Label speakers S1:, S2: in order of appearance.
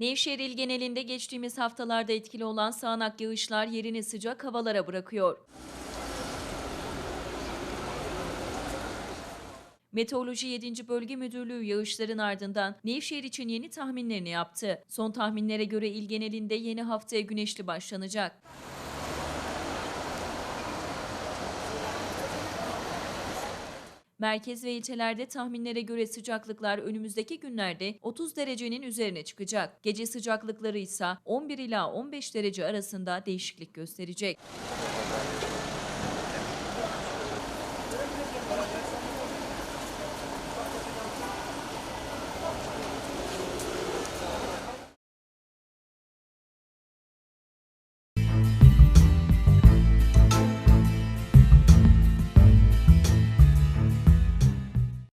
S1: Nevşehir il genelinde geçtiğimiz haftalarda etkili olan sağanak yağışlar yerini sıcak havalara bırakıyor. Meteoroloji 7. Bölge Müdürlüğü yağışların ardından Nevşehir için yeni tahminlerini yaptı. Son tahminlere göre il genelinde yeni haftaya güneşli başlanacak. Merkez ve ilçelerde tahminlere göre sıcaklıklar önümüzdeki günlerde 30 derecenin üzerine çıkacak. Gece sıcaklıkları ise 11 ila 15 derece arasında değişiklik gösterecek.